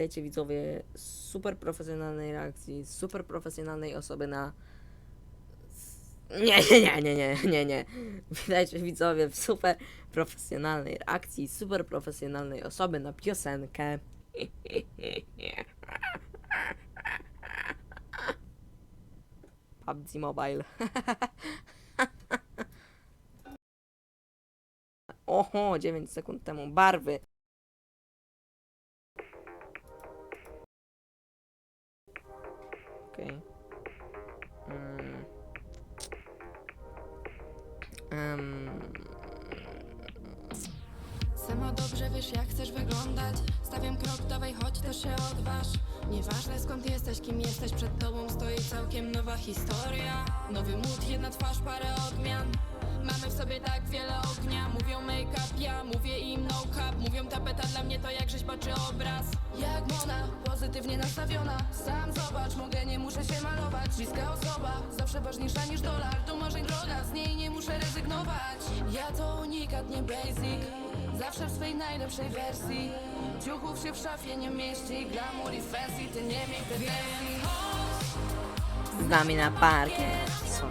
Witajcie widzowie super profesjonalnej reakcji, super profesjonalnej osoby na... Nie, nie, nie, nie, nie, nie, nie. Witajcie widzowie w super profesjonalnej reakcji, super profesjonalnej osoby na piosenkę. PUBG Mobile. Oho, 9 sekund temu. Barwy. Okej. Mm. Sama dobrze wiesz jak chcesz wyglądać. Stawiam krok, dawaj chodź to się odważ. Nieważne skąd jesteś, kim jesteś Przed tobą stoi całkiem nowa historia. Nowy mód, jedna twarz, parę odmian. Mamy w sobie tak wiele ognia. Mówią make-up, ja mówię cap Mówią tapeta, dla mnie to jak rzeźbaczy obraz. Jak Mona, pozytywnie nastawiona. Sam zobacz, mogę, nie muszę się malować. Bliska osoba, zawsze ważniejsza niż dolar. To marzeń droga, z niej nie muszę rezygnować. Ja to unikat, nie basic. Zawsze w swej najlepszej wersji. Ciuchów się w szafie nie mieści. Glamour i fancy, ty nie miej pretensji. Z nami na parkiet. Co?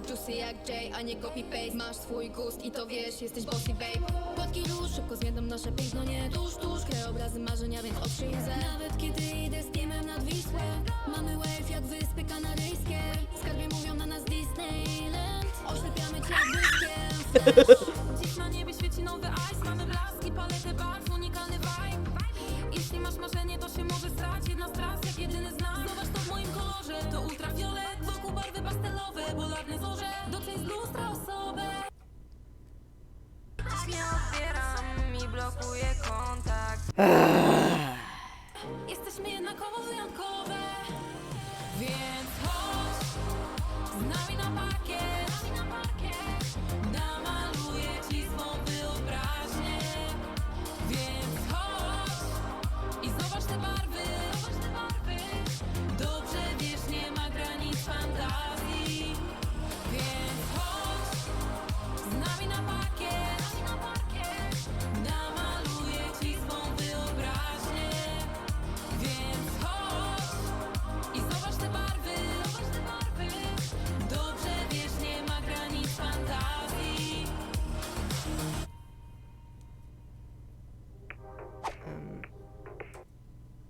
Juicy jak Jay, a nie copy-paste Masz swój gust i to wiesz, jesteś bossy babe. Płatki róż, szybko zmieną nasze piękno, nie? Tuż, tuż Krajobrazy marzenia, więc oprzyjzę Nawet kiedy idę z teamem nad Wisłę Mamy wave jak wyspy kanaryjskie Skarbie mówią na nas Disneyland. Oślepiamy cię jak błyskiem Dziś na niebie świeci nowy ice. Mamy blaski, paletę barw, unikalny vibe. Jeśli masz marzenie, to się blokuję kontakt. Jesteśmy jednakowo wyjątkowe Więc chodź z nami na parkiet,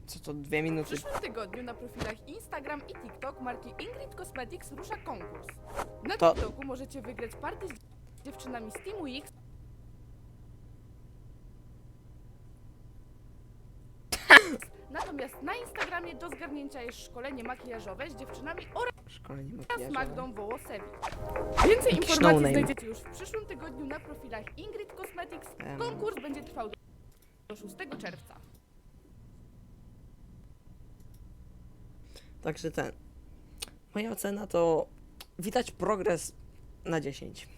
co to dwie minuty? W przyszłym tygodniu na profilach Instagram i TikTok marki Ingrid Cosmetics rusza konkurs. Na To- TikToku możecie wygrać party z dziewczynami z Teamu X. Natomiast na Instagramie do zgarnięcia jest szkolenie makijażowe z dziewczynami oraz Szkolenie z makijażowe. Magdą Wołosewicz. Więcej Jakiś informacji no-name. znajdziecie już w przyszłym tygodniu na profilach Ingrid Cosmetics. Em. Konkurs będzie trwał do 6 czerwca. Także ten. Moja ocena to widać progres na 10.